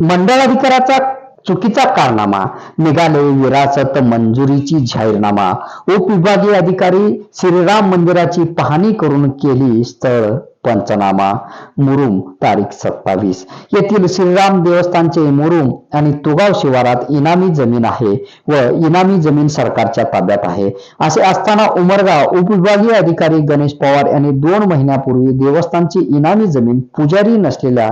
मंडळ अधिकाराचा चुकीचा कारनामा निघाले विरासत मंजुरीची जाहीरनामा उपविभागीय अधिकारी श्रीराम मंदिराची पाहणी करून केली स्थळ पंचनामा मुरुम तारीख सत्तावीस. येथील श्रीराम देवस्थानचे मुरुम आणि तुगाव शिवारात इनामी जमीन आहे व इनामी जमीन सरकारच्या ताब्यात आहे. असे असताना उमरगाव उपविभागीय अधिकारी गणेश पवार यांनी दोन महिन्यापूर्वी देवस्थानची इनामी जमीन पुजारी नसलेल्या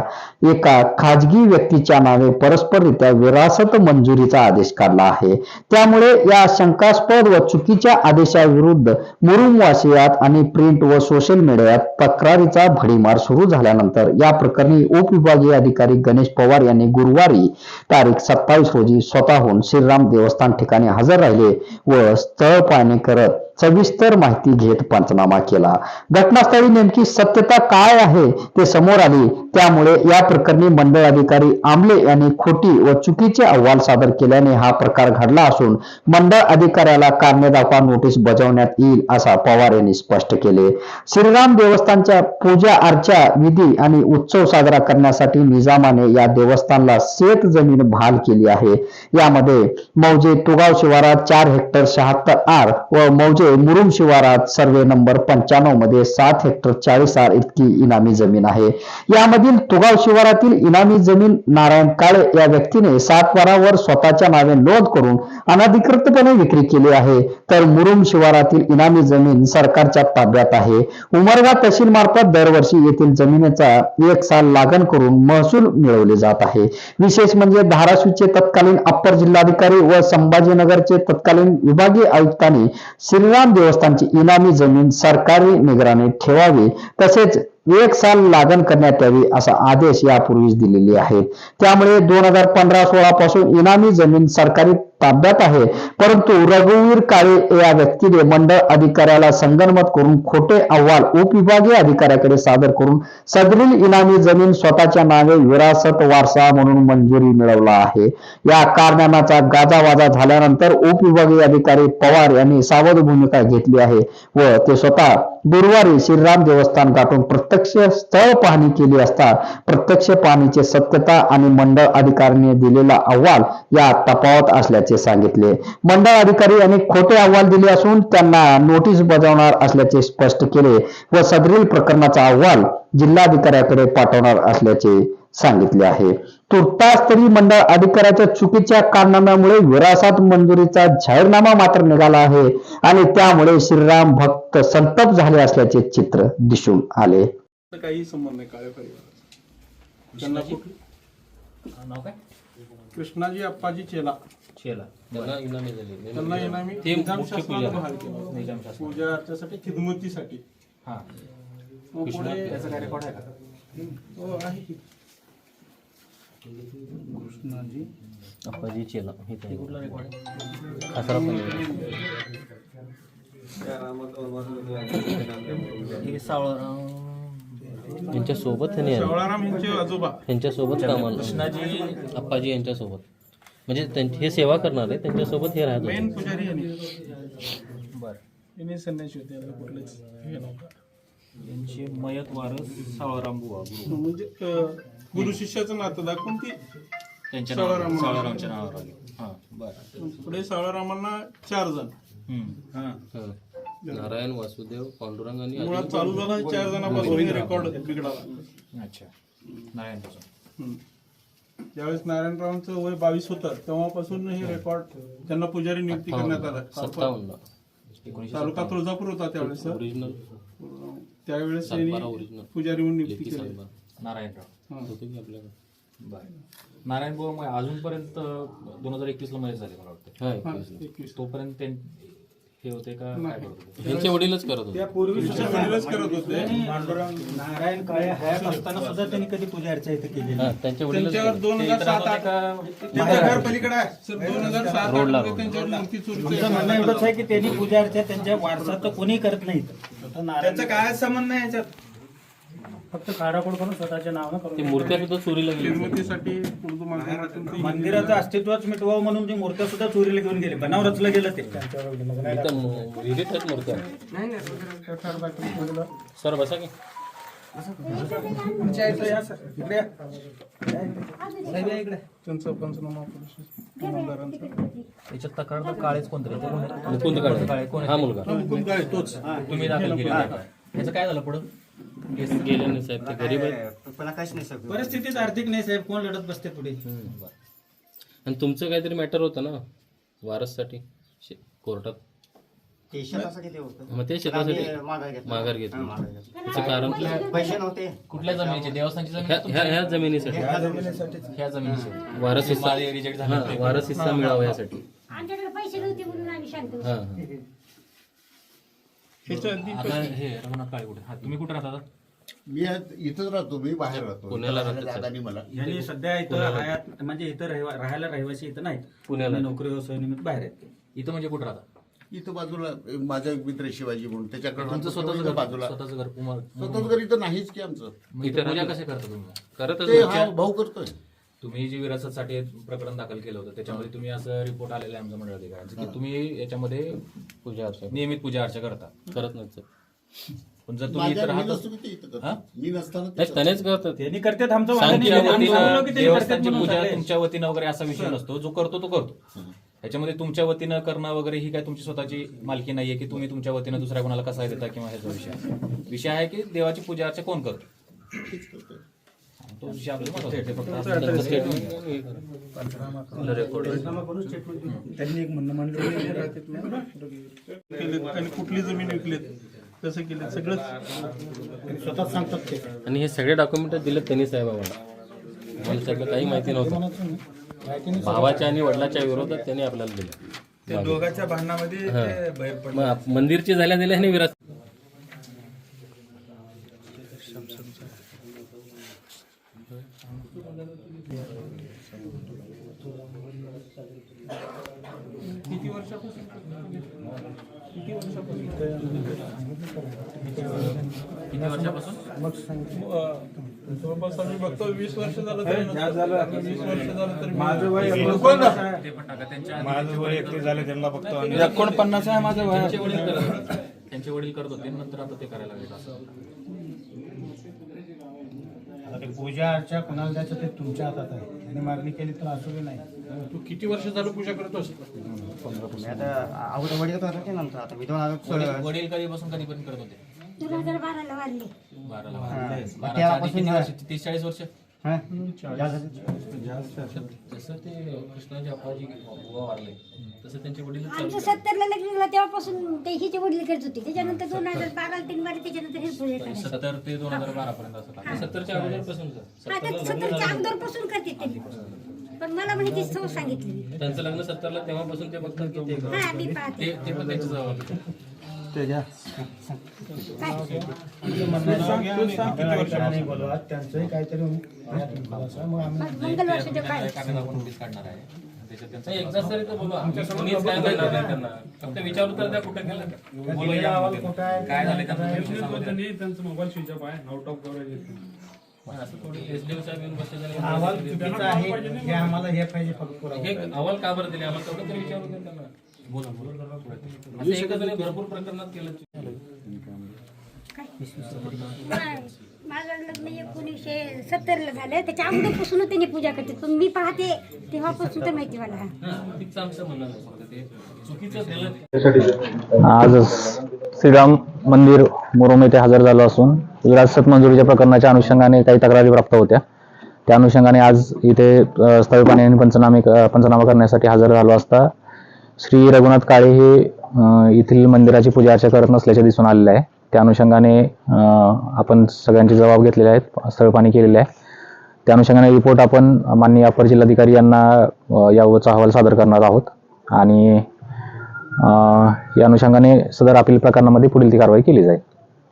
एका खाजगी व्यक्तीच्या नावे परस्पररित्या विरासत मंजुरीचा आदेश काढला आहे. त्यामुळे या शंकास्पद व चुकीच्या आदेशाविरुद्ध मुरुम वासियात आणि प्रिंट व सोशल मीडियात तक्रारीचा भडीमार सुरू झाल्यानंतर या प्रकरणी उपविभागीय अधिकारी गणेश पवार यांनी गुरुवारी तारीख सत्तावीस रोजी स्वतःहून श्रीराम देवस्थान ठिकाणी हजर राहिले व स्थळ पाहणी करत सविस्तर माहिती घेत पंचनामा केला. घटनास्थळी नेमकी सत्यता काय आहे ते समोर आली. त्यामुळे या प्रकरणी मंडळ अधिकारी आमले यांनी खोटी व चुकीचे अहवाल सादर केल्याने हा प्रकार घडला असून मंडळ अधिकाऱ्याला कारणे दाखवा नोटीस बजावण्यात येईल असा पवार यांनी स्पष्ट केले. श्रीराम देवस्थानच्या पूजा अर्चा विधी आणि उत्सव साजरा करण्यासाठी निजामाने या देवस्थानला शेत जमीन भाल केली आहे. यामध्ये मौजे तुगाव शिवारात चार हेक्टर शहात्तर आर व मौजे मुरुम शिवारात सर्वे नंबर पंच्याण्णवमध्ये सात हेक्टर चाळीस आर इतकी इनामी जमीन आहे. यामधील तुगाव शिवारातील इनामी जमीन नारायण काळे या व्यक्तीने सात वारावर स्वतःच्या नावे नोंद करून अनधिकृतपणे विक्री केली आहे. तर मुरुम शिवारातील इनामी जमीन सरकारच्या ताब्यात आहे. उमरगा तहसील मार्फत दरवर्षी येथील जमिनीचा एक साल लागण करून महसूल मिळवले जात आहे. विशेष म्हणजे धाराशिवचे तत्कालीन अप्पर जिल्हाधिकारी व संभाजीनगरचे तत्कालीन विभागीय आयुक्तांनी श्रीराम देवस्थानची इनामी जमीन सरकारी निगराणीत ठेवावी तसेच एक साल लागण करण्यात यावी असा आदेश यापूर्वीच दिलेले आहे. त्यामुळे दोन हजार पंधरा सोळा पासून इनामी जमीन सरकारी ताब्यात आहे. परंतु रघुवीर काळे या व्यक्तीने मंडळ अधिकाऱ्याला संगनमत करून खोटे अहवाल उपविभागीय अधिकाऱ्याकडे सादर करून सदरील इनामी जमीन स्वतःच्या नावे विरासत वारसा म्हणून मंजुरी मिळवला आहे. या कारनाम्याचा गाजावाजा झाल्यानंतर उपविभागीय अधिकारी पवार यांनी सावध भूमिका घेतली आहे व ते स्वतः गुरुवारी श्रीराम देवस्थान गाठून प्रत्यक्ष स्थळ पाहणी केली असता प्रत्यक्ष पाहणीचे सत्यता आणि मंडळ अधिकाऱ्यांनी दिलेला अहवाल या तपावत असल्याचे सांगितले. मंडळ अधिकारी यांनी खोटे अहवाल दिले असून त्यांना नोटीस बजावणार असल्याचे स्पष्ट केले व सदरील प्रकरणाचा अहवाल जिल्हाधिकाऱ्याकडे पाठवणार असल्याचे सांगितले आहे. तुर्तास तरी मंडळ अधिकाऱ्याच्या चुकीच्या कारनाम्यामुळे विरासत मंजुरीचा जाहीरनामा मात्र निघाला आहे. आणि त्यामुळे श्रीराम भक्त संतप्त झाले असल्याचे चित्र दिसून आले. काही संबंध नाही काळ्या परिवाराचा त्यांना कुठलं नाव काय? कृष्णाजी अप्पाजी चेला. शेला त्यांना इनामी झाली. त्यांना इनामी. ते निजाम मुख्य शासनाला पूजा. बहाल केलं. निजाम शासनाला. पूजा अर्च्यासाठी खिदमतीसाठी. हा. मग कृष्णा पुढे त्याचा काय रेकॉर्ड आहे का? हो आहे की. अप्पाजी चेला हे ते कुठला रेकॉर्ड आहे? खासरा पण हे सावळ त्यांच्यासोबत त्यांनी आले शेवळाराम यांचे आजोबा. त्यांच्यासोबत कामाला कृष्णाजी अप्पाजी यांच्या सोबत म्हणजे त्यांची हे सेवा करणार आहे त्यांच्यासोबत हे राहत मेन होते पुजारी यांनी. बर. यांनी संन्यासी होते कुठलेच हे नव्हतं. यांचे मयत वारस सावळराम बुवा गुरु. म्हणजे अं, गुरु शिष्याचं नातं दाखवून ती त्यांच्या सावळराम. नावावर सावळरामच्या नावावर आले. हा बर. पुढे सावळारामांना चार जण. हम्म. हा. हं. नारायण वासुदेव पांडुरंग आणि मुळात चालू झाला चार जणांपासून रेकॉर्ड बिघडाला. अच्छा. नारायणपासून हम्म. ज्यावेळेस नारायणरावांचं वय बावीस होतं तेव्हापासून हे रेकॉर्ड त्यांना पुजारी नियुक्ती करण्यात आलं. सत्तावन्न. एकोणीसशे तालुका तुळजापूर होता त्यावेळेस. ओरिजिनल त्यावेळेस सातबारा त्यांनी ओरिजिनल पुजारी म्हणून नियुक्ती केली. नारायणराव हं. होते की आपल्याकडे? बर. नारायण बुवा मग अजूनपर्यंत दोन हजार एकवीस ला मॅरेज झाले मला वाटतं. हा हा, एकवीस. एकवीस. तोपर्यंत ते हे होते का? काय करत होते? ह्यांचे वडीलच करत होते. त्यांच्या वडीलच करत होते. नारायण काळे हयात असताना सुद्धा त्यांनी कधी पूजा अर्चा इथे केली हा वडीलच त्यांच्यावर करत दोन हजार सात आठ त्यांचं घर पलीकडे आहे सर. दोन हजार सात आठ रोडला, मध्ये रोडला. त्यांच्यावर मूर्ती चोरीचं तुमचं म्हणणं एवढंच आहे की त्यांनी पूजा अर्चा त्यांच्या वारसात तर कोणी करत नाहीत नारायण त्याचं काय संबंध नाही याच्यात? फक्त खाडाखोड करून स्वतःच्या नावानं ते करून मूर्त्या सुद्धा चोरीला गेल्या निर्मितीसाठी उर्दू माध्यमातून ती मंदिराचं अस्तित्वच मिटवावं म्हणून ती मूर्त्या सुद्धा चोरीला घेऊन गेले. बनाव रचलं गेलं ते. इथं विहिरीत आहेत मूर्त्या ठरलं. सर बसा की. त्यांचं याच्यात तक्रारदार काळेच कोणतरी ते कोण आहे? कोणतं काळे? काळे? कोण आहे? हा मुलगा. काळे तोच. तुम्ही दाखल केलेलं आहे का? याचं काय झालं पुढं? केस गेले नाही साहेब ते गरीब आहेत. परिस्थितीच आर्थिक नाही साहेब कोण लढत बसते पुढे? आणि तुमचं काहीतरी मॅटर होतं ना? वारससाठी? शे- कोर्टात? ते शेतासाठी ते होतं. मग ते शेतासाठी? आम्ही माघार घेतला. माघार घेतली. हा, माघार घेतला. त्याचं कारण पैसे नव्हते. कुठल्या जमिनीची? देवस्थानची जमीन ह्या ह्या ह्या जमिनीसाठी? ह्या जमिनीची वारस हिस्सा माझे रिजेक्ट झाले हा, वारस हिस्सा मिळावा यासाठी. आमच्याकडे पैसे नव्हते म्हणून आम्ही शांत बसलो. हा हा. ह्याच्या आधी आता हे रघुनाथ काळे कुठे? हा तुम्ही कुठे राहता आता? मी आज इथंच राहतो मी बाहेर राहतो. पुण्याला राहतात. मला. यांनी सध्या इथं हयात म्हणजे इथं रहिवा- राहायला रहिवासी इथं नाहीत. पुण्याला. नोकरी व्यवसाय निमित्त बाहेर आहेत ते. इथं म्हणजे कुठे राहता? इथं बाजूला माझा एक मित्र शिवाजी म्हणून त्याच्याकडे तुमचं राहतो. स्वतःच घर बाजूला स्वतःच घर कुमार स्वतःच घर इथं नाहीच की आमचं मग इथं इथं पूजा राहता. कसे करता तुम्ही करतच ते. हा भाऊ करतोय तुम्ही जी विरासतसाठी प्रकरण दाखल केलं होतं त्याच्यामध्ये तुम्ही असं रिपोर्ट आलेला आहे आमच्या मंडळाधिकाऱ्यांचं की तुम्ही याच्यामध्ये पूजा अर्चा नियमित पूजा अर्चा करता करत नाही साहेब. पण जर तुम्ही माझ्या इथं मी राहता नसतो की ते इथं करतो. हा? मी नसताना ते नाही त्यानेच करतात त्यांनी करतात आमचं वादन तुमच्या नाही. आम्ही बोललो वतीनं की त्यांनी करतात देवस्थानची म्हणून पूजा चाललंय. तुमच्या वतीनं वगैरे असा विषय नसतो जो करतो तो करतो ह्याच्यामध्ये तुमच्या वतीनं करणं वगैरे ही काय तुमची स्वतःची मालकी नाहीये की तुम्ही तुमच्या वतीनं दुसऱ्या कोणाला कसा देता किंवा ह्याचा विषय आहे. विषय आहे की देवाची पूजा अर्चा कोण करतो तेच करतोय. तो विषय आपल्याला महत्त्वाचा आहे. ते फक्त असं त्यांचं statement आहे. त्यांनी एक म्हणणं मांडलं केलेत आणि कुठली जमीन विकलेत कसं केलं सगळंच स्वतः सांगतात ते आणि हे सगळे डॉक्युमेंट दिले त्यांनी साहेब आम्हाला मला त्यातलं काही माहिती नव्हतं भावाच्या आणि वडिलाच्या विरोधात त्यांनी आपल्याला दिलं दोघांच्या भांडणामध्ये. ते बाहेर पडले मग आप- मंदिरची झाल्या दिल्या आणि विरास किती वर्षापासून? किती वर्षापासून? किती वर्षापासून? अं, जवळपास आम्ही बघतो वीस वर्ष झालं तरी. वीस वर्ष झालं तरी माझं वय मी- एकोणपन्नास आहे. ते पण टाका त्यांच्या माझं वय एकटे झाले त्यांना बघतो एकोणपन्नास आहे माझं वय. त्यांचे वडील करत त्यांचे वडील करत होते नंतर आता ते करायला लागले असं. ते पूजा अर्चा कोणाला द्यायचं ते तुमच्या हातात आहे. त्यांनी मागणी केली तर असू बी नाही. तू किती वर्ष झालं पूजा करतोस मी आता अगोदर वडील करत होते नंतर आता? मी दोन हजार वडील वडील कधीपासून कधीपर्यंत करत होते? दोन हजार बाराला वाढले. बाराला आधी तेव्हापासून किती वर्ष तीस चाळीस वर्ष. जसं ते कृष्णाचे अप्पाजी बुवा वारले तसं त्यांचे वडील आमचं सत्तरला लग्न झालं तेव्हापासून ते हिचे वडील करत होते. त्याच्यानंतर दोन हजार बाराला तीन बारा त्याच्यानंतर हे करायचे. सत्तर ते दोन हजार बारा पर्यंत असं. सत्तरच्या अगोदरपासून हा सत्तरच्या अगोदरपासून करते ते. पण मला म्हणे ती सौ सांगितली. त्यांचं लग्न सत्तरला तेव्हापासून ते बघतात की ते हा मी पाहते. ते ते पण त्यांच्या जवळ नाही बोलवा त्यांचंही काहीतरी मग आम्ही काय काढणार आहे त्यांचं मोबाईल स्विच ऑफ आहे आउट ऑफ कव्हरेज. अहवाल चुकीचा आहे हे आम्हाला हे पाहिजे फक्त. हे अहवाल का बरं दिले आम्हाला तेवढं तरी विचारू द्या त्यांना बोला भरपूर प्रकरणात केलं माझं लग्न एकोणीसशे सत्तरला झालं त्याच्या अगोदरपासून त्यांनी पूजा करते. पण मी पाहते तेव्हापासून तर माहिती मला. हां आज श्रीराम मंदिर मुरुम येथे हजर झालो असून विरासत मंजुरीच्या प्रकरणाच्या अनुषंगाने काही तक्रारी प्राप्त होत्या. त्या अनुषंगाने आज इथे स्थळ पाणी आणि पंचनामे पंचनामा करण्यासाठी हजर झालो असता श्री रघुनाथ काळे हे अ, येथील मंदिराची पूजा अर्चा करत नसल्याचे दिसून आलेले आहे. त्या अनुषंगाने आपण सगळ्यांचे जबाब घेतलेले आहेत स्थळ पाणी केलेले आहे. त्या अनुषंगाने रिपोर्ट आपण माननीय अपर जिल्हाधिकारी यांना यावरचा अहवाल सादर करणार आहोत. आणि या अनुषंगाने सदर अपील प्रकरणामध्ये पुढील ती कारवाई केली जाईल.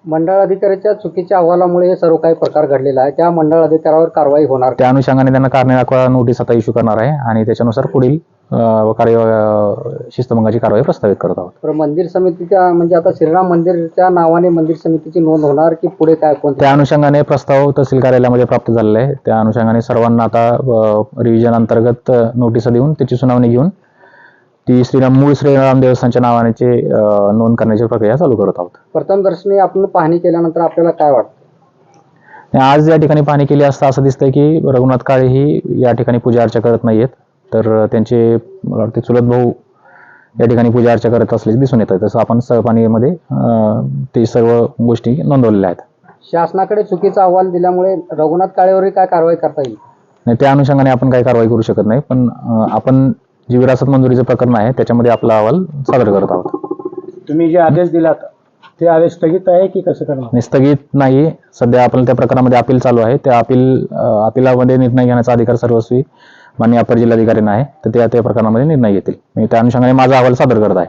मंडळ अधिकाऱ्याच्या चुकीच्या अहवालामुळे हे सर्व काही प्रकार घडलेला आहे. त्या मंडळ अधिकाऱ्यावर कारवाई होणार त्या अनुषंगाने त्यांना कारणे दाखवा नोटीस आता इश्यू करणार आहे आणि त्याच्यानुसार पुढील अ, कार्य अ, शिस्तभंगाची कारवाई प्रस्तावित करत आहोत. तर मंदिर समितीच्या म्हणजे आता श्रीराम मंदिरच्या नावाने मंदिर समितीची नोंद होणार की पुढे काय कोणत्या त्या अनुषंगाने प्रस्ताव तहसील कार्यालयामध्ये प्राप्त झालेला आहे. त्या अनुषंगाने सर्वांना आता रिव्हिजन अंतर्गत अ, नोटिसा देऊन त्याची सुनावणी घेऊन ती श्रीराम मूळ श्रीराम देवस्थानच्या नावाने नोंद करण्याची प्रक्रिया चालू करत आहोत. प्रथम दर्शनी आपण पाहणी केल्यानंतर आपल्याला काय वाटतं? आज या ठिकाणी पाहणी केली असता असं दिसतंय की रघुनाथ काळे ही या ठिकाणी पूजा अर्चा करत नाहीयेत. तर त्यांचे मला वाटते चुलत भाऊ या ठिकाणी पूजा अर्चा करत असल्याचे दिसून येत आहे तसं आपण सहपाणीमध्ये ते सर्व गोष्टी नोंदवलेल्या आहेत. शासनाकडे चुकीचा अहवाल दिल्यामुळे रघुनाथ काळेवरही काय कारवाई करता येईल? आणि त्या अनुषंगाने आपण काही कारवाई करू शकत नाही. पण आपण जी विरासत मंजुरीचं प्रकरण आहे त्याच्यामध्ये आपला अहवाल सादर करत आहोत. तुम्ही जे आदेश दिलात ते आदेश स्थगित आहे की कसं करणार? आणि स्थगित नाही. सध्या आपण त्या प्रकरणामध्ये अपील चालू आहे. त्या अपील अं, अपिलामध्ये निर्णय घेण्याचा अधिकार सर्वस्वी माननीय अपर जिल्हाधिकाऱ्यांना आहे. तर त्या त्या प्रकरणामध्ये निर्णय घेतील. मी त्या अनुषंगाने माझा अहवाल सादर करत आहे.